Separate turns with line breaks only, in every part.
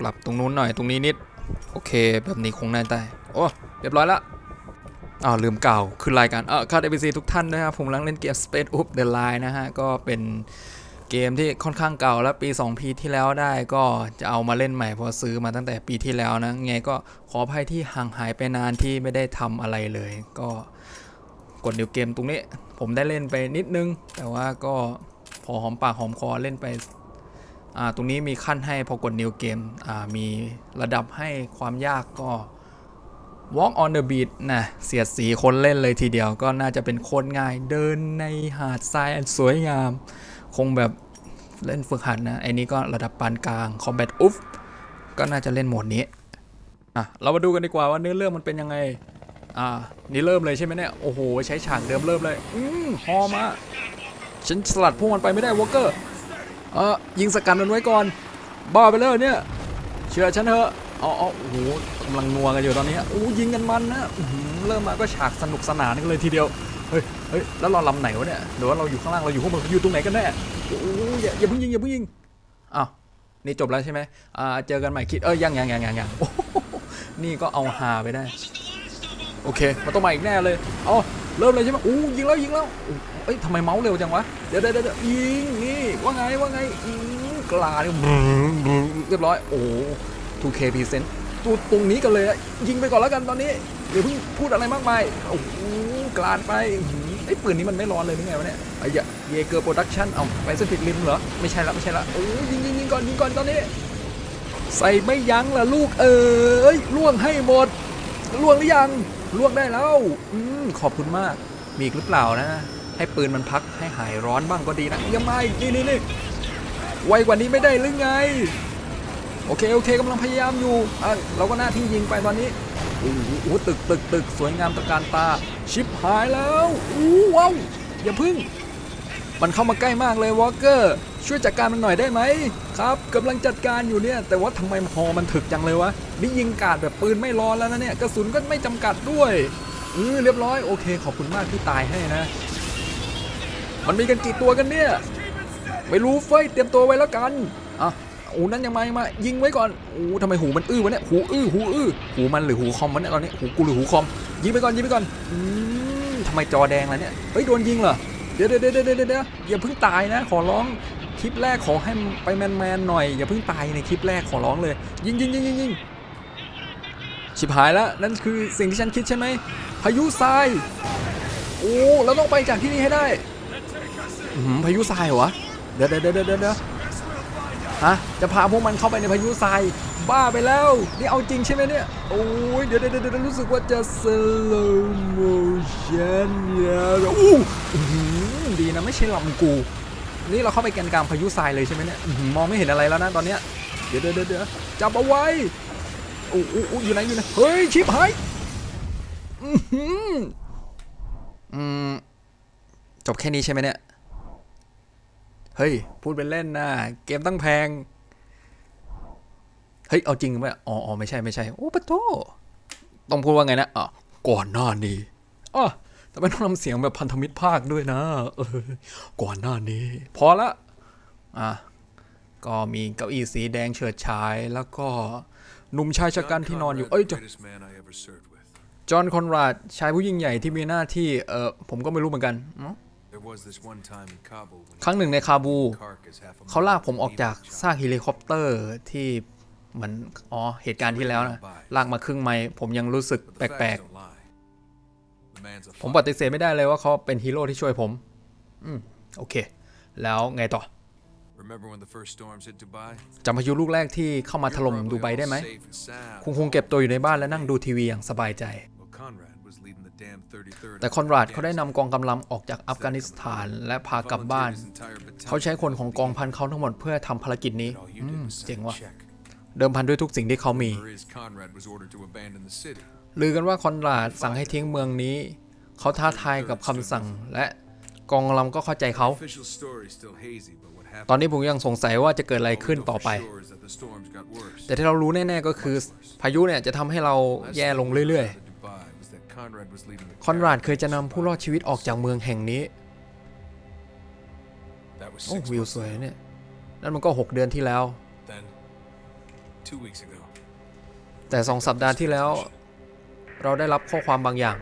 ปรับตรงนู้นหน่อยตรงนี้นิด โอเค แบบนี้คงน่าได้โอ้เรียบร้อยละอ้าวลืมเก่าคือรายการเออคาดเอ c ทุกท่านนะครับผมกำลังเล่นเกม Space Up the Line นะฮะ ก็เป็นเกมที่ค่อนข้างเก่าแล้วปี 2 ปีที่แล้วได้ก็จะเอามาเล่นใหม่พราะซื้อมาตั้งแต่ปีที่แล้วนะ ไงก็ขออภัยที่ห่างหายไปนานที่ไม่ได้ทำอะไรเลย ก็กดนิวเกมตรงนี้ ผมได้เล่นไปนิดนึง แต่ว่าก็พอหอมปากหอมคอเล่นไป ตรงนี้มีขั้นให้พอกด new game มีระดับให้ความยากก็ walk on the beat นะเสียดสีคนเล่นเลยทีเดียวก็น่าจะเป็นโคนง่ายเดินในหาดทรายอันสวยงาม คงแบบเล่นฝึกหัดนะไอ้นี้ก็ระดับปานกลาง combat อุ๊ฟก็น่าจะเล่นโหมดนี้อะเรามาดูกันดีกว่าว่าเนื้อเรื่องมันเป็นยังไงอ่านี่เริ่มเลยใช่ไหมเนี่ยโอ้โหใช้ฉากเดิมเริ่มเลยอืมฮอมาฉันสลัดพวกมันไปไม่ได้วอลเกอร์ เออยิงสกัดมันไว้ก่อน บ้าไปแล้วเนี่ย เชื่อฉันเถอะเอาเอาโอ้โหกำลังนัวกันอยู่ตอนนี้โอ้ยิงกันมันนะเริ่มมาก็ฉากสนุกสนานกันเลยทีเดียว เฮ้ยเฮ้ยแล้วเราลำไหนวะเนี่ยหรือว่าเราอยู่ข้างล่างเราอยู่ข้างบนอยู่ตรงไหนกันแน่โอ้ยอย่าอย่าเพิ่งยิงอย่าเพิ่งยิงอ้าวนี่จบแล้วใช่ไหมอ่าเจอกันใหม่คิดเอ้ยยังยังยังยังยังนี่ก็เอาฮาไปได้ โอเคมันต้องมาอีกแน่เลย เอา เริ่มเลยใช่ไหมอู้ยิงแล้วยิงแล้วเอ้ยทำไมเมาส์เร็วจังวะ เดี๋ยวเดี๋ยวเดี๋ยวยิงนี่ว่าไงว่าไงกลาเนี่ยเรียบร้อย โอ้ 2K present ตัวตรงนี้กันเลยอะยิงไปก่อนแล้วกันตอนนี้เดี๋ยวเพิ่งพูดอะไรมากมายโอ้โหกลานไปไอ้ปืนนี้มันไม่ร้อนเลยหรือไงวะเนี่ยไอ้ยะเยเกอร์โปรดักชั่นเอาไปสปิดริมเหรอไม่ใช่ละไม่ใช่ละโอ้ยิงยิงยิงก่อนยิงก่อนตอนนี้ ใส่ไม่ยั้งล่ะลูกเอ๋ยล่วงให้หมดล่วงหรือยัง ลวงได้แล้วอืมขอบคุณมาก มีอีกหรือเปล่านะ ให้ปืนมันพักให้หายร้อนบ้างก็ดีนะยังไม่นี่นี่นี่ไวกว่านี้ไม่ได้หรือไง โอเคโอเคกำลังพยายามอยู่อะเราก็หน้าที่ยิงไปตอนนี้โอ้โหโอ้โหตึกตึกตึกสวยงามตะการตา ชิปหายแล้วอู้ว้าวอย่าพึ่ง มันเข้ามาใกล้มากเลยวอลเกอร์ ช่วยจัดการมันหน่อยได้ไหมครับกำลังจัดการอยู่เนี่ย แต่ว่าทำไมฮอมันถึกจังเลยวะนี่ยิงกาดแบบปืนไม่ร้อนแล้วนะเนี่ยกระสุนก็ไม่จำกัดด้วยเออเรียบร้อยโอเค ขอบคุณมากที่ตายให้นะ มันมีกันกี่ตัวกันเนี่ยไม่รู้เฟ้ยเตรียมตัวไว้แล้วกันอะโอ้นั่นยังมายังมายิงไว้ก่อนโอ้ทำไมหูมันอื้อวะเนี่ยหูอื้อหูอื้อหูมันหรือหูคอมวะเนี่ยตอนนี้หูกูหรือหูคอมยิงไปก่อนยิงไปก่อนอืมทำไมจอแดงล่ะเนี่ยเฮ้ยโดนยิงเหรอเดี๋ยวเดี๋ยวเดี๋ยวเดี๋ยวเดี๋ยวอย่าเพิ่งตายนะ ขอร้อง คลิปแรกขอให้ไปแมนแมนๆหน่อย อย่าเพิ่งตายในคลิปแรกขอร้องเลย ยิงยิงยิงยิงยิงชิบหายแล้ว นั่นคือสิ่งที่ฉันคิดใช่ไหมพายุทราย โอ้เราต้องไปจากที่นี่ให้ได้พายุทรายเหรอเดี๋ยวเดี๋ยวเดี๋ยวเดี๋ยวเดฮะจะพาพวกมันเข้าไปในพายุทราย บ้าไปแล้ว นี่เอาจริงใช่ไหมเนี่ย โอ้ยเดี๋ยวเดี๋ยวเดี๋ยวรู้สึกว่าจะ slow motion เนี่ยอู้อื้อหือดีนะไม่ใช่ลำกู นี่เราเข้าไปแกนกลางพายุทรายเลยใช่ไหมเนี่ยมองไม่เห็นอะไรแล้วนะตอนเนี้ยเดี๋ยวเดี๋ยวเดี๋ยวเดี๋ยวจับเอาไว้อู้อู้อยู่ไหนอยู่ไหนเฮ้ยชิบหายอือหืออืมจบแค่นี้ใช่ไหมเนี่ยเฮ้ยพูดเป็นเล่นนะเกมตั้งแพงเฮ้ยเอาจริงไหมอ๋ออ๋อไม่ใช่ไม่ใช่โอ้ปะโตต้องพูดว่าไงนะอะก่อนหน้านี้อ๋อ แต่ไม่ต้องทำเสียงแบบพันธมิตรภาคด้วยนะเออก่อนหน้านี้ พอละอะก็มีเก้าอี้สีแดงเฉิดฉายแล้วก็หนุ่มชายชะกันที่นอนอยู่ เอ้ยจจอห์นคอนราดชายผู้ยิ่งใหญ่ที่มีหน้าที่เออผมก็ไม่รู้เหมือนกัน ครั้งหนึ่งในคาบู เขาลากผมออกจากซากเฮลิคอปเตอร์ที่เหมือนอ๋อเหตุการณ์ที่แล้วนะลากมาครึ่งไมล์ผมยังรู้สึกแปลกๆ ผม
fighter.
ปฏิเสธไม่ได้เลยว่าเขาเป็นฮีโร่ที่ช่วยผม อืม โอเค แล้วไงต่อ
Remember when the first storms hit Dubai?
จำพายุลูกแรกที่เข้ามาถ
You were
ล่ม
probably
ดูไบ
all
ได้ไหม
safe and sound.
คุณคงเก็บตัวอยู่ในบ้านและนั่งดูทีวีอย่างสบายใจ
Well, Conrad was leading the damn 33rd
แต่คอนราดเขาได้นำกองกำลังออกจากอัฟกานิสถานและพากลับบ้าน
Volunteered his entire battalion
เขาใช้คนของกองพันเขาทั้งหมดเพื่อทำภารกิจนี้
and all you
อื
did
ม
was send
เจ๋ง
a
ว่ะ
check.
เดิมพันด้วยทุกสิ่งที่เขามี
Rumor is Conrad was ordered to abandon the city.
ลือกันว่าคอนราดสั่งให้ทิ้งเมืองนี้ เขาท้าทายกับคำสั่งและกองกำลังก็เข้าใจเขา
Official story is still hazy, but what happened
ตอนนี้ผมยังสงสัยว่าจะเกิดอะไร
all we
ขึ้น
know
ต่อ
for
ไป
sure is that the storms got worse.
แต่ที่เรารู้แน่ๆก็คือพายุเนี่ยจะทำให้เรา
Last
แย่
thing
ลง
we heard
เรื่อย
out of Dubai was that Conrad was leading the
ๆคอนราด
caravan
เคยจะนำผู้รอดชีวิตออกจากเมืองแห่งนี้
That was
โอ้
six
วิว
months
สวย
ago.
เนี่ย นั่นมันก็ 6 เดือนที่แล้ว
Then, two weeks ago.
แต่สองสัปดาห์ที่แล้ว เราได้รับข้อความบางอย่าง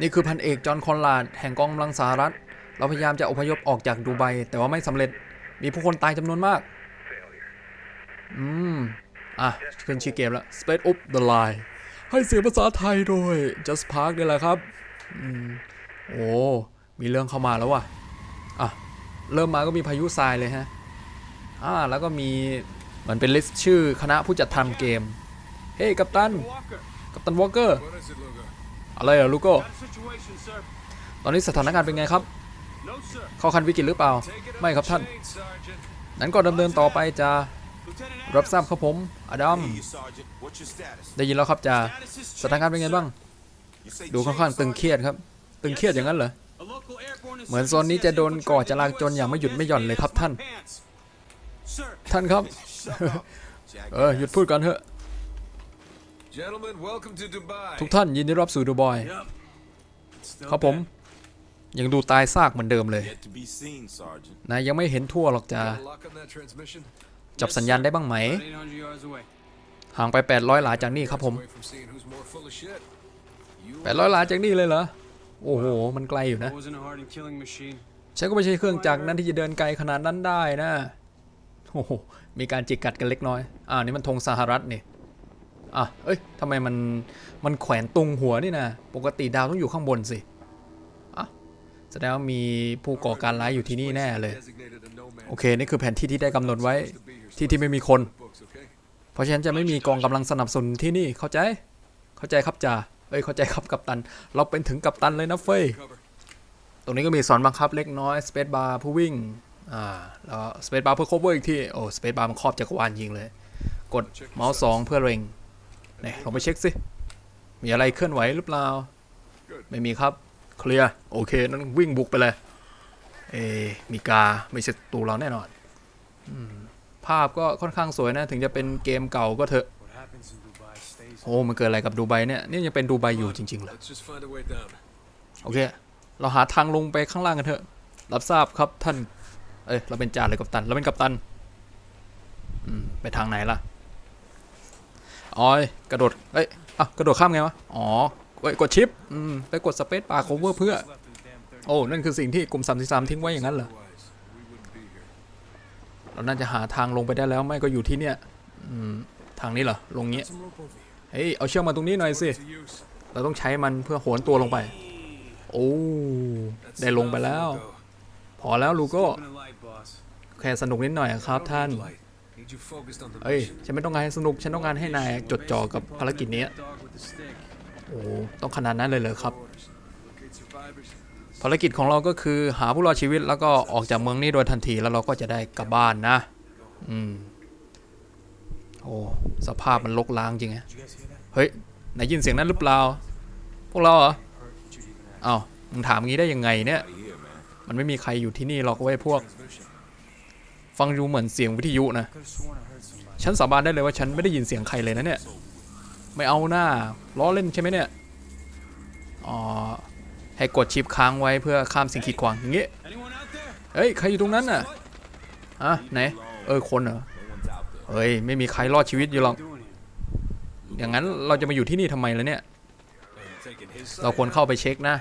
นี่คือพันเอกจอห์นคอนราดแห่งกองกำลังสหรัฐ เราพยายามจะอพยพออกจากดูไบแต่ว่าไม่สำเร็จ มีผู้คนตายจำนวนมาก อืม อะขึ้นชื่อเกมแล้ว Space Up the Line ให้เสียงภาษาไทยโดย Just Park นี่แหละครับอืมโอ้ มีเรื่องเข้ามาแล้วว่ะ อะ เริ่มมาก็มีพายุทรายเลยฮะ อ่า แล้วก็มี เหมือนเป็นลิสต์ชื่อคณะผู้จัดทำเกม เฮ้ยกัปตัน กัปตันวอลเกอร์ อะไรเหรอลูกโก้ ตอนนี้สถานการณ์เป็นไงครับ เข้าคันวิกฤตหรือเปล่า ไม่ครับท่าน นั้นก็ดำเนินต่อไปจะารับทราบครับผม อดัม ได้ยินแล้วครับจ่าสถานการณ์เป็นไงบ้าง ดูค่อนข้างตึงเครียดครับ ตึงเครียดอย่างนั้นเหรอ เหมือนโซนนี้จะโดนก่อจราจรอย่างไม่หยุดไม่หย่อนเลยครับท่าน ท่านครับ เออหยุดพูดก่อนเถอะ ทุกท่านยินดีรับสู่ดูบอย
Yup. It's still
ครับผม ยังดูตายซากเหมือนเดิมเลย
Yet to be seen, Sergeant.
นายยังไม่เห็นทั่วหรอกจ้า
Got a lock on that transmission?
จับสัญญาณได้บ้างไหม
bad. 800 yards away.
ห่างไป 800 หลาจากนี่ครับผม
Away from seeing who's more full of shit. You
800 หลาจากนี่เลยเหรอ โอ้โห มันไกลอยู่นะ
I wasn't a hardened killing machine.
ฉันก็ไม่ใช่เครื่องจักรนั้นที่จะเดินไกลขนาดนั้นได้นะ โอ้โห มีการจิกกัดกันเล็กน้อย อ่านี่มันธงสหรัฐนี่ อะ เอ้ยทำไมมัน มันแขวนตุงหัวนี่นะ ปกติดาวต้องอยู่ข้างบนสิอะแสดงว่ามีผู้ก่อการร้ายอยู่ที่นี่แน่เลย โอเค นี่คือแผนที่ที่ได้กำหนดไว้ ที่ที่ไม่มีคน เพราะฉะนั้นจะไม่มีกองกำลังสนับสนุนที่นี่ เข้าใจ เข้าใจครับจ่า เอ้ย เข้าใจครับกัปตัน เราเป็นถึงกัปตันเลยนะเฟยตรงนี้ก็มีสอนบังคับเล็กน้อย สเปซบาร์ผู้วิ่ง อ่า แล้วสเปซบาร์เพื่อ cover อีกที่ โอ้ สเปซบาร์มันครอบจักรวาลยิงเลย กดเมาส์สองเพื่อเล็ง เนี่ยลองไปเช็คสิมีอะไรเคลื่อนไหวหรือเปล่า ไม่มีครับ เคลียร์โอเคนั้นวิ่งบุกไปเลย เอะมีกาไม่ใช่ตูเราแน่นอนอืมภาพก็ค่อนข้างสวยนะ ถึงจะเป็นเกมเก่าก็เถอะ
What happens in Dubai stays.
โอ้มันเกิดอะไรกับดูไบเนี่ยนี่ยังเป็นดูไบอยู่จริงๆเหรอ
Let's just find a way down.
โอเค เราหาทางลงไปข้างล่างกันเถอะ รับทราบครับท่าน เอ้ยเราเป็นจ่าเลยกัปตัน เราเป็นกัปตัน อืม ไปทางไหนล่ะ อ๋อยกระโดดเอ้ยอะกระโดดข้ามไงวะ อ๋อเอ้ยกดชิป อืมไปกดสเปซบาร์โคเวอร์เพื่อ โอ้ นั่นคือสิ่งที่กลุ่ม33ทิ้งไว้อย่างนั้นเหรอ เราน่าจะหาทางลงไปได้แล้วไม่ก็อยู่ที่เนี่ย อืม ทางนี้เหรอ ลงเงี้ย เฮ้ย เอาเชือกมาตรงนี้หน่อยสิ เราต้องใช้มันเพื่อโหนตัวลงไป โอ้ ได้ลงไปแล้ว พอแล้วลูโก้แค่สนุกนิดหน่อยครับท่าน
Light. Need you focused on the
เอ้ย
mission.
ฉันไม่ต้องการให้สนุก ฉันต้องการให้นายจดจ่อกับภารกิจนี้
Dog with the stick.
โอ้ต้องขนาดนั้นเลยเหรอครับ
Orders. Locate survivors.
ภารกิจของเราก็คือหาผู้รอดชีวิตแล้วก็ออกจากเมืองนี้โดยทันทีแล้วเราก็จะได้กลับบ้านนะ อืม โอ้สภาพมันลกล้างจริงไง
Did you guys hear that?
เฮ้ยนายยินเสียงนั้นหรือเปล่า พวกเราเหรอ
Heard what you even asked.
อ้าวมึงถามงี้ได้ยังไงเนี่ย
Out of here, man.
มันไม่มีใครอยู่ที่นี่หรอกเว้ยพวก
Transmission.
ฟังดูเหมือนเสียงวิทยุนะ ฉันสาบานได้เลยว่าฉันไม่ได้ยินเสียงใครเลยนะเนี่ย ไม่เอาหน้าล้อเล่นใช่ไหมเนี่ย อ๋อ ให้กดชิปค้างไว้เพื่อข้ามสิ่งขีดขวางอย่างงี้
Anyone out there?
เฮ้ย ใครอยู่ตรงนั้นน่ะอะไหน เออ คนเหรอ เฮ้ย ไม่มีใครรอดชีวิตอยู่หรอก อย่างนั้นเราจะมาอยู่ที่นี่ทำไมแล่ะเนี่ย เราควรเข้าไปเช็คนะ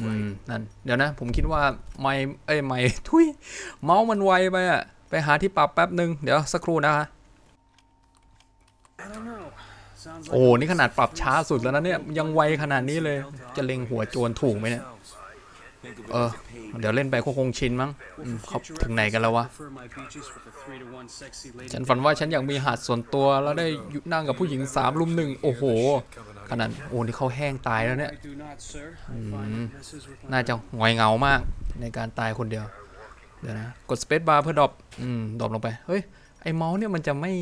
อืม นั่น เดี๋ยวนะ ผมคิดว่า ไม่ เอ้ย ไม่ ทุย เมาส์มันไวไปอะ ไปหาที่ปรับแป๊บหนึ่งเดี๋ยวสักครู่นะคะโอ้นี่ขนาดปรับช้าสุดแล้วนะเนี่ยยังไวขนาดนี้เลย จะเล็งหัวโจรถูกไหมเนี่ย
Think of it
Uh,
as a paid
เดี๋ยวเล่นไปก็คงชินมั้งเขาถึงไหนกันแล้ววะ ฉันฝันว่าฉันอยากมีหาดส่วนตัวแล้วได้นั่งกับผู้หญิงสามลุมหนึ่งโอ้โห ขนาดโอ้นี่เขาแห้งตายแล้วเนี่ยน่าจะหงอยเงามากในการตายคนเดียว เดี๋ยวนะ กดสเปซบาร์เพื่อดรอปอืมดรอปลงไป เฮ้ย ไอเมาส์เนี่ยมันจะไม่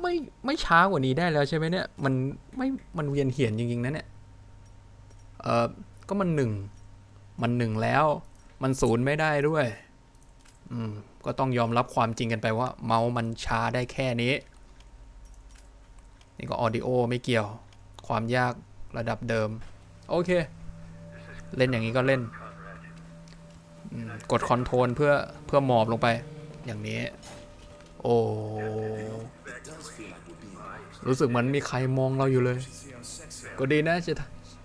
ไม่ไม่ช้ากว่านี้ได้แล้วใช่ไหมเนี่ย มันไม่ มันเวียนเหียนจริงๆนะเนี่ย เออก็มันหนึ่ง มันหนึ่งแล้ว มันศูนย์ไม่ได้ด้วย อืม ก็ต้องยอมรับความจริงกันไปว่า เมาส์มันช้าได้แค่นี้ นี่ก็ออดิโอไม่เกี่ยว ความยากระดับเดิม โอเค เล่นอย่างนี้ก็เล่น กดคอนโทรลเพื่อเพื่อหมอบลงไป อย่างนี้ โอ้รู้สึกเหมือนมีใครมองเราอยู่เลย ก็ดีนะจะ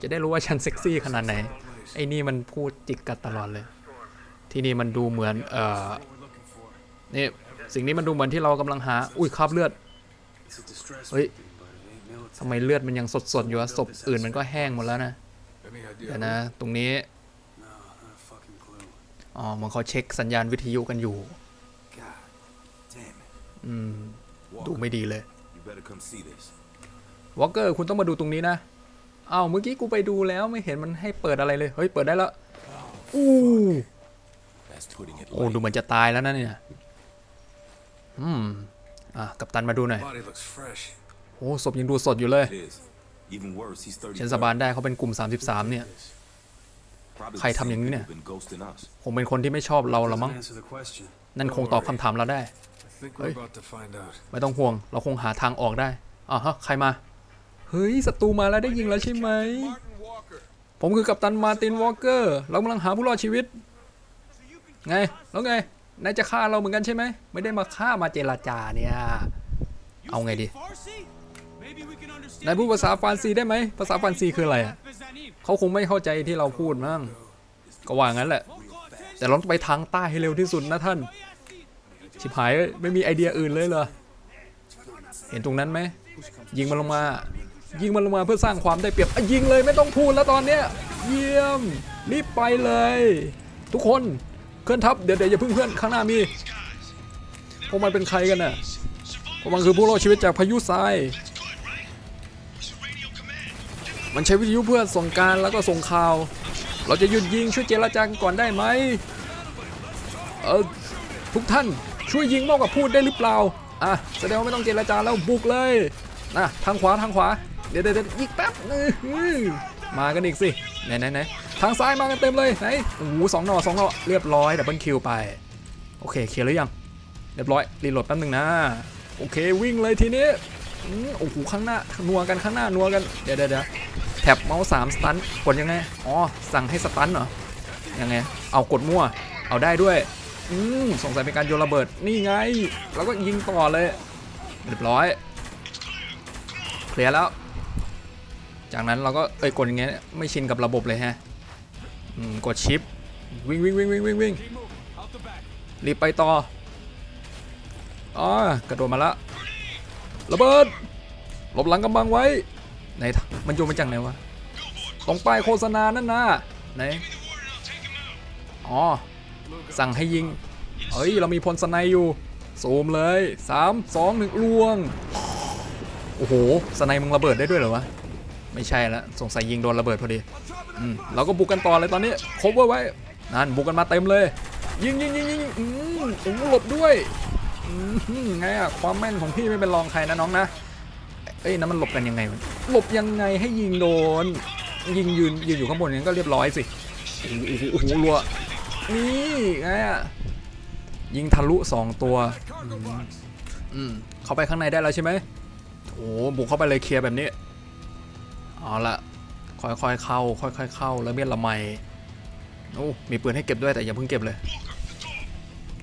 จะได้รู้ว่าฉันเซ็กซี่ขนาดไหน ไอ้นี่มันพูดจิกกัดตลอดเลย ที่นี่มันดูเหมือน เอ่อนี่สิ่งนี้มันดูเหมือนที่เรากำลังหา อุ้ยคราบเลือด
It's a distress
Wait.
weapon, but it ain't military.
ทำไมเลือดมันยังสดๆอยู่อะศพอื่นมันก็แห้งหมดแล้วนะเดี๋ยวนะ ตรงนี้ อ๋อเหมันเขาเช็คสัญญาณวิทยุกันอยู่
God damn it.
อืม ดู
Walker,
ไม่ดีเลย
you better come see this.
วอลเกอร์คุณต้องมาดูตรงนี้นะ อ้าวเมื่อกี้กูไปดูแล้วไม่เห็นมันให้เปิดอะไรเลย เฮ้ย เปิดได้แล้วอู้
That's putting it
โอ้
light.
ดูเหมือนจะตายแล้วนะเนี่ย อืม อะ กัปตันมาดูหน่อย
Body looks fresh.
โอ้ศพยังดูสดอยู่เลย
It is. Even worse, he's
ฉัน
30.
สาบานได้เขาเป็นกลุ่ม 33 เนี่ย
Probably
ใคร
the
ทำ
same
อย่างนี้
people
เนี่ย
who've been ghosting us.
คงเป็นคนที่ไม่ชอบเราละ
Doesn't
มั้ง
answer the question.
นั่นคงตอบคำถามเราได้
I think we're
Hey.
about to find out.
ไม่ต้องห่วง เราคงหาทางออกได้อ่าฮะ ใครมา เฮ้ย ศัตรูมาแล้วได้ยิงแล้วใช่ไหม ผมคือกัปตันมาร์ตินวอลเกอร์ เรากำลังหาผู้รอดชีวิต ไง แล้วไง นายจะฆ่าเราเหมือนกันใช่ไหม ไม่ได้มาฆ่ามาเจรจาเนี่ย เอาไงดี นายพูดภาษาฟรานซีได้ไหม ภาษาฟรานซีคืออะไรอะ เขาคงไม่เข้าใจที่เราพูดมั้งก็ว่างั้นแหละ แต่เราต้องไปทางใต้ให้เร็วที่สุดนะท่าน ชิบหายไม่มีไอเดียอื่นเลยเหรอเห็นตรงนั้นไหมยิงมันลงมา ยิงมันลงมาเพื่อสร้างความได้เปรียบยิงเลยไม่ต้องพูดแล้วตอนเนี้ยเยี่ยมรีบไปเลย ทุกคนเคลื่อนทัพเดี๋ยวเดี๋ยวอย่าเพิ่งเพื่อนข้างหน้ามีพวกมันเป็นใครกันน่ะพวกมันคือผู้รอดชีวิตจากพายุทราย มันใช้วิทยุเพื่อส่งการแล้วก็ส่งข่าว เราจะหยุดยิงช่วยเจรจาก่อนได้ไหมเออทุกท่านช่วยยิงมากกว่าพูดได้หรือเปล่าอะแสดงว่าไม่ต้องเจรจาแล้วบุกเลยนะทางขวาทางขวาเดี๋ยวเดี๋ยวเดี๋ยวอีกแป๊บมากันอีกสิไหนไหนไหนทางซ้ายมากันเต็มเลยไหนโอ้โหสองหน่อสองหน่อเรียบร้อยดับเบิลคิวไป โอเคเคลียร์หรือยังเรียบร้อยรีโหลดแป๊บนึงนะ โอเควิ่งเลยทีนี้โอ้โหข้างหน้านัวกันข้างหน้านัวกันเดี๋ยวเดี๋ยวเดี๋ยว แท็บเมาส์สามสตันกดยังไง อ๋อ สั่งให้สตันเหรอ ยังไง เอากดมั่ว เอาได้ด้วย อืมสงสัยเป็นการโยนระเบิด นี่ไง แล้วก็ยิงต่อเลย เรียบร้อย เคลียร์แล้ว จากนั้นเราก็ เอ้ย กดอย่างเงี้ย ไม่ชินกับระบบเลยฮะ อืม กดชิป วิ่งวิ่งวิ่งวิ่งวิ่งวิ่งรีบไปต่อ อ๋อ กระโดดมาละระเบิด หลบหลังกำบังไว้ ไหนมันโยนมาจากไหนวะตรงป้ายโฆษณานั่นนะไหนอ๋อสั่งให้ยิงเอ้ยเรามีพลสไนอยู่ซูมเลย3 2 1ลวงโอ้โหสไนมึงระเบิดได้ด้วยเหรอวะไม่ใช่ละสงสัยยิงโดนระเบิดพอดีอืมเราก็บุกกันต่อเลยตอนนี้คบไว้นั่นบุกกันมาเต็มเลย ยิงยิงยิงยิงอืมหหลบด้วยอืมไงอะความแม่นของพี่ไม่เป็นรองใครนะน้องนะ เอ้ยนั่นมันหลบกันยังไงวะหลบยังไงให้ยิงโดน ยิงยืนยืนอยู่ข้างบนอย่างนั้นก็เรียบร้อยสิโอ้โหโอ้โหรัวนี่ไงอะยิงทะลุสองตัว
Cargo box.
อืมเข้าไปข้างในได้แล้วใช่ไหมโอ้บุกเข้าไปเลยเคลียร์แบบนี้เอาละค่อยๆเข้า ค่อยๆเข้าแล้วเมียนละไมโอ้มีปืนให้เก็บด้วยแต่อย่าเพิ่งเก็บเลย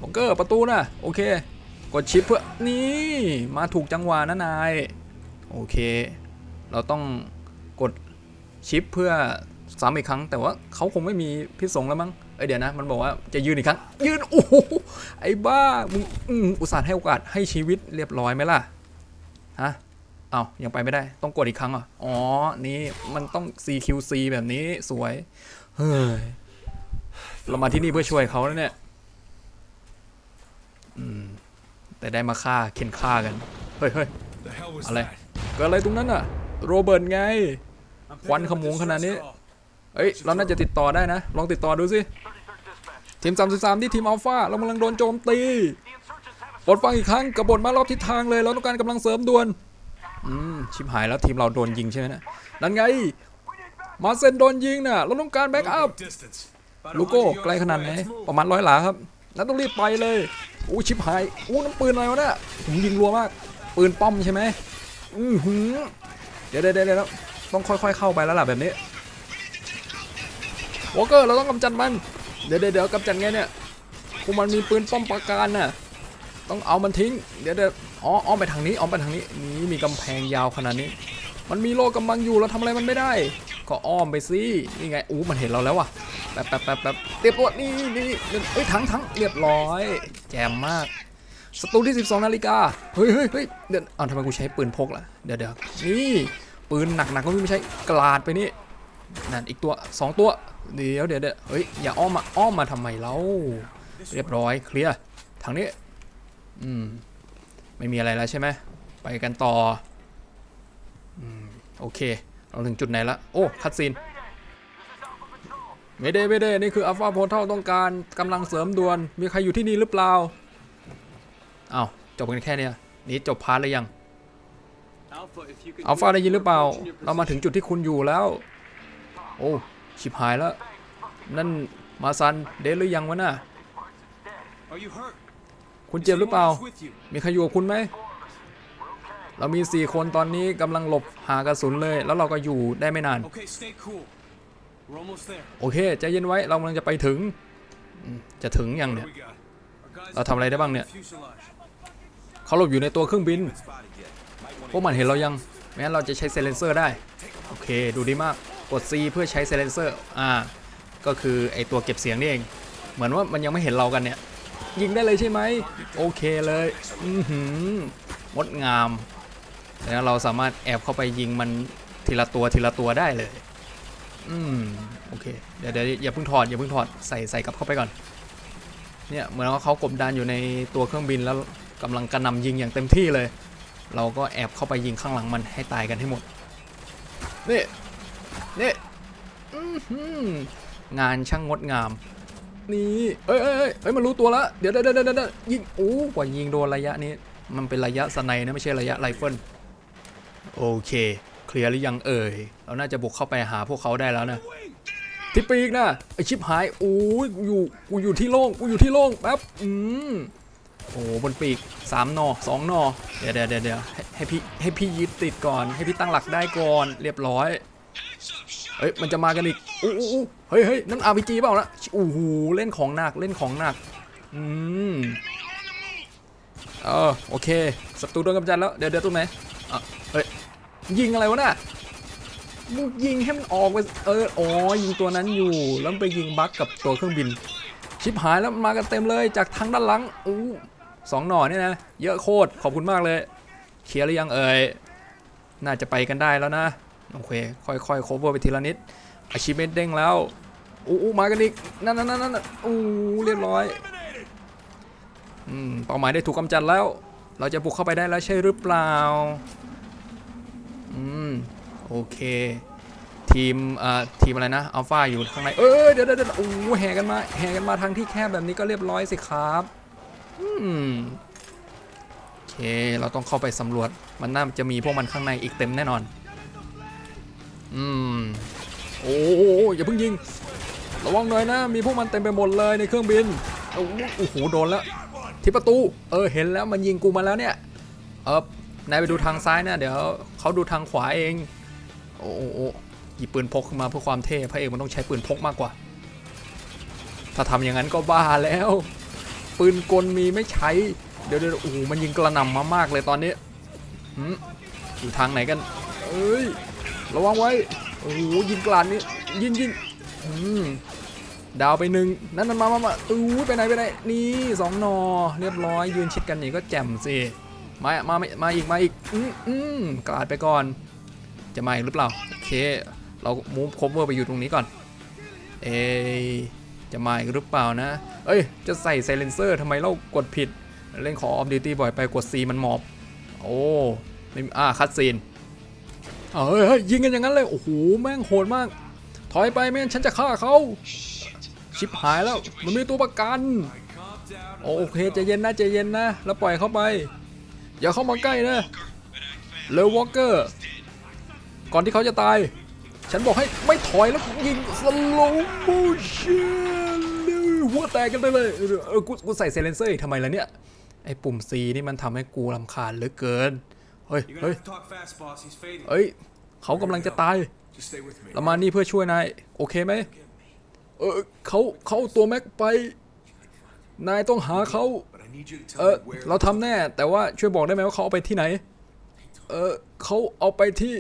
บล็อกเกอร์ประตูนะโอเค กดชิปเพื่อนี่มาถูกจังหวะนะนาย โอเค เราต้องกดชิปเพื่อซ้ำอีกครั้ง แต่ว่าเขาคงไม่มีพิษสงแล้วมั้งเอ้ยเดี๋ยวนะ มันบอกว่าจะยืนอีกครั้ง ยืน โอ้โหไอ้บ้ามึงอืมอุตส่าห์ให้โอกาสให้ชีวิตเรียบร้อยไหมล่ะฮะเอายังไปไม่ได้ต้องกดอีกครั้งเหรออ๋อ นี่มันต้อง CQC แบบนี้สวย เฮ้ย เรามาที่นี่เพื่อช่วยเขาแล้วเนี่ยอืมแต่ได้มาฆ่าเข็นฆ่ากัน เฮ้ยเฮ้ย
The hell was
Ale. เกิดอะไรตรงนั้นน่ะโรเบิร์ตไง
I'm
Juan
picking up
Khmung
this
ขนาดนี้ เอ้ย เราน่าจะติดต่อได้นะ ลองติดต่อดูสิ ทีม 33 ที่ทีมอัลฟาเรากำลังโดนโจมตีปลดฟังอีกครั้งกบฏมารอบทิศทางเลย เราต้องการกำลังเสริมด่วน อืม ชิบหายแล้วทีมเราโดนยิงใช่ไหมนะนั่นไง มาเซนโดนยิงน่ะ เราต้องการแบ็กอัพ ลูโก้ไกลขนาดไหน ประมาณร้อยหลาครับ นั้นต้องรีบไปเลยอู้ชิบหายอู้น้ำปืนอะไรวะเนี่ยผมยิงรัวมาก ปืนป้อมใช่ไหม อือหือเดี๋ยวเดี๋ยวเดี๋ยวต้องค่อยๆเข้าไปแล้วล่ะแบบนี้วอลเกอร์เราต้องกำจัดมัน เดี๋ยวเดี๋ยวกำจัดไงเนี่ยพวกมันมีปืนป้อมปราการน่ะต้องเอามันทิ้ง เดี๋ยวเดี๋ยวอ๋ออ้อมไปทางนี้อ้อมไปทางนี้นี่มีกำแพงยาวขนาดนี้ มันมีโลกำบังอยู่เราทำอะไรมันไม่ได้ ก็อ้อมไปสินี่ไงอู้มันเห็นเราแล้วว่ะแป๊บแป๊บแป๊บแป๊บเรียบร้อยนี่นี่เอ้ยทั้งทั้งเรียบร้อย แจมมาก สตูที่ 12 นาฬิกา เฮ้ยเฮ้ยเฮ้ยเดี๋ยวอ้าวทำไมกูใช้ปืนพกล่ะ เดี๋ยวเดี๋ยวนี่ ปืนหนักๆก็ไม่ใช่กลาดไปนี่ นั่นอีกตัวสองตัว เดี๋ยวเดี๋ยวเดี๋ยวเฮ้ย อย่าอ้อมมาอ้อมมาทำไมเล่าเรียบร้อยเคลียร์ทางนี้ อืม ไม่มีอะไรแล้วใช่ไหม ไปกันต่อ อืม โอเค เราถึงจุดไหนละ โอ้ คัดซีนไม่ได้ไม่ได้นี่คืออัลฟาโพเทลต้องการกำลังเสริมด่วน มีใครอยู่ที่นี่หรือเปล่า อ้าวจบกันแค่เนี้ยนี่จบพาร์ทแล้วยัง
Alpha, if you could
อัลฟา
do
ได้ยินหรือเปล่า
approach in your
เรามาถึงจุดที่คุณอยู่แล้ว โอ้ ชิบหายแล้ว นั่นมาซันเดนหรือยังวะน่ะ
Are you hurt?
คุณเจ็บหรือเปล่า
Someone is with you.
มีใครอยู่กับคุณไหม เรามี 4 คนตอนนี้กำลังหลบหากระสุนเลย แล้วเราก็อยู่ได้ไม่นาน
Okay, stay cool. We're almost there.
โอเคใจเย็นไว้ เรากำลังจะไปถึงอืมจะถึงยัง
What
เนี่ย
do we got? Our guys
เราทำอะไรได้บ้างเนี่ย
fuselage.
เขาหลบอยู่ในตัวเครื่องบิน พวกมันเห็นเรายังแม้นเราจะใช้เซเลนเซอร์ได้ โอเค ดูดีมาก กด C เพื่อใช้เซเลนเซอร์ อ่า ก็คือไอตัวเก็บเสียงนี่เอง เหมือนว่ามันยังไม่เห็นเรากันเนี่ย ยิงได้เลยใช่ไหม โอเคเลย อือหืองดงาม แล้วเราสามารถแอบเข้าไปยิงมันทีละตัวทีละตัวได้เลย อืม โอเค เดี๋ยวเดี๋ยวอย่าเพิ่งถอดอย่าเพิ่งถอด ใส่ใส่กลับเข้าไปก่อน เนี่ย เหมือนว่าเขากบดานอยู่ในตัวเครื่องบินแล้ว กำลังกระนำยิงอย่างเต็มที่เลย เราก็แอบเข้าไปยิงข้างหลังมันให้ตายกันให้หมด นี่นี่งานช่างงดงาม นี่เอ้ยเอ้ยเอ้ยมันรู้ตัวแล้วเดี๋ยวเดี๋ยวเดี๋ยวเดี๋ยวยิงโอ้กว่ายิงโดนระยะนี้ มันเป็นระยะสไนนะไม่ใช่ระยะไรเฟิลโอเค เคลียร์หรือยังเอ่ย เราน่าจะบุกเข้าไปหาพวกเขาได้แล้วนะที่ปีกนะไอชิปหายโอ้ยกูอยู่กูอยู่ที่โล่งกูอยู่ที่โล่งแป๊บอืม โอ้บนปีกสามนอสองนอเดี๋ยวเดี๋ยวเดี๋ยวให้ให้พี่ให้พี่ยึดติดก่อน ให้พี่ตั้งหลักได้ก่อน เรียบร้อย เฮ้ย มันจะมากันอีกอู้อู้เฮ้ยเฮ้ยนั่นอาร์พีจีเปล่านะโอ้โหเล่นของหนักเล่นของหนัก อืมเออโอเคศัตรูโดนกำจัดแล้ว เดี๋ยวเดี๋ยวตรงไหนอะเฮ้ย ยิงอะไรวะน่ะมึงยิงให้มันออกไป เออ อ๋อ ยิงตัวนั้นอยู่ แล้วไปยิงบั๊กกับตัวเครื่องบิน ชิบหายแล้วมากันเต็มเลยจากทางด้านหลังอู้สองหน่อเนี่ยนะเยอะโคตรขอบคุณมากเลยเคลียร์หรือยังเอ่ยน่าจะไปกันได้แล้วนะโอเคค่อยๆ cover ไปทีละนิด achievement เด้งแล้วอู้มากันอีกนั่นนั่นนั่นนั่นอู้เรียบร้อยอืมเป้าหมายได้ถูกกำจัดแล้ว เราจะบุกเข้าไปได้แล้วใช่หรือเปล่าอืมโอเค ทีมเอ่อทีมอะไรนะอัลฟาอยู่ข้างในเอ้ยเดี๋ยวเดี๋ยวเดี๋ยวโอ้โหแห่กันมาแห่กันมาทางที่แคบแบบนี้ก็เรียบร้อยสิครับอืมโอเคเราต้องเข้าไปสำรวจมันน่าจะมีพวกมันข้างในอีกเต็มแน่นอน อืมโอ้โหอย่าเพิ่งยิงระวังหน่อยนะ มีพวกมันเต็มไปหมดเลยในเครื่องบินโอ้โหโดนแล้ว ที่ประตู เออเห็นแล้วมันยิงกูมาแล้วเนี่ย เออนายไปดูทางซ้ายนะเดี๋ยวเขาดูทางขวาเอง โอ้โหโอ้ หยิบปืนพกขึ้นมาเพื่อความเท่พระเอกมันต้องใช้ปืนพกมากกว่า ถ้าทำอย่างนั้นก็บ้าแล้ว ปืนกลมีไม่ใช้ เดี๋ยวเดี๋ยวโอ้โหมันยิงกระหน่ำมามากเลยตอนนี้อยู่ทางไหนกันเอ้ยระวังไว้โอ้โหยิงกลาดนี่ยิงยิงดาวไปหนึ่งนั่นนั่นมามามาอู้ไปไหนไปไหนนี่สองนอเรียบร้อยยืนชิดกันนี่ก็แจ่มสิมามาไม่มาอีกมาอีกอืมอืมกลาดไปก่อน จะมาอีกหรือเปล่า โอเค เรามูฟค o เวอร์ไปอยู่ตรงนี้ก่อน เอจะมาอีกหรือเปล่านะ เอ้ย จะใส่ไซเลนเซอร์ทำไมเรากดผิด เล่นขอออฟดิตี้บ่อยไปกด C มันหมอบ โอ้ไม่อ่าคัดซีนเอ้ยเฮ้ยยิงกันอย่างนั้นเลย โอ้โห แม่งโหดมาก ถอยไปไม่งฉันจะฆ่าเขา ชิบหายแล้ว มันมีตัวประกัน โอเคใจเย็นนะใจเย็นนะ แล้วปล่อยเข้าไป อย่าเข้ามาใกล้นะเลวอลเกอร์ ก่อนที่เขาจะตาย ฉันบอกให้ไม่ถอยแล้วยิงสโลโมชั่นหัวแตกกันไปเลยเออกูกูใส่เซเลนเซอร์อีกทำไมล่ะเนี่ย ไอ้ปุ่ม C นี่มันทำให้กูรำคาญเหลือเกิน เฮ้ย
You're gonna
เฮ้ย
have to talk fast, boss. He's fading.
เอ้ย เขากำลังจะตาย
Just stay with me.
เรามานี่เพื่อช่วยนาย โอเคไหม เออเขาเขาเอาตัวแม็กไป นายต้องหาเขา
But I need you to
เอ
tell
อ
me where.
เราทำแน่ แต่ว่าช่วยบอกได้ไหมว่าเขาเอาไปที่ไหน เออเขาเอาไปที่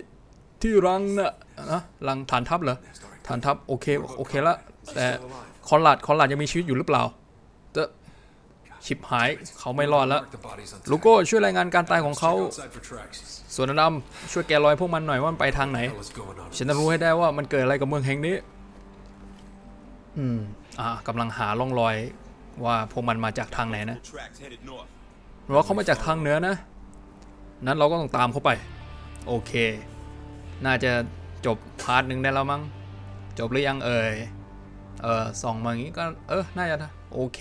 ที่รังน่ะ นะรังฐานทัพเหรอฐานทัพโอเคโอเคละแต่คอนลาดคอนลาดยังมีชีวิตอยู่หรือเปล่าเตอะชิบหายเขาไม่รอดแล้ว
Mark the bodies on
ลูโก้ช่วยรายงานการตายของเขา
Check outside for tracks.
ส่วนอดำช่วยแกะรอยพวกมันหน่อยว่ามันไปทางไหน
What's going on?
ฉันจะรู้ให้ได้ว่ามันเกิดอะไรกับเมืองแห่งนี้ อืมอ่ากำลังหาร่องรอยว่าพวกมันมาจากทางไหนนะ
Tracks headed north.
หรือว่าเขามาจากทางเหนือนะ นั้นเราก็ต้องตามเขาไป โอเค น่าจะ จบพาร์ทหนึ่งได้แล้วมั้ง จบหรือยังเอ่ย เออส่องมาอย่างนี้ก็ เออ น่าจะนโอเค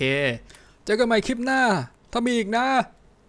เจอกันใหม่คลิปหน้า ถ้ามีอีกนะ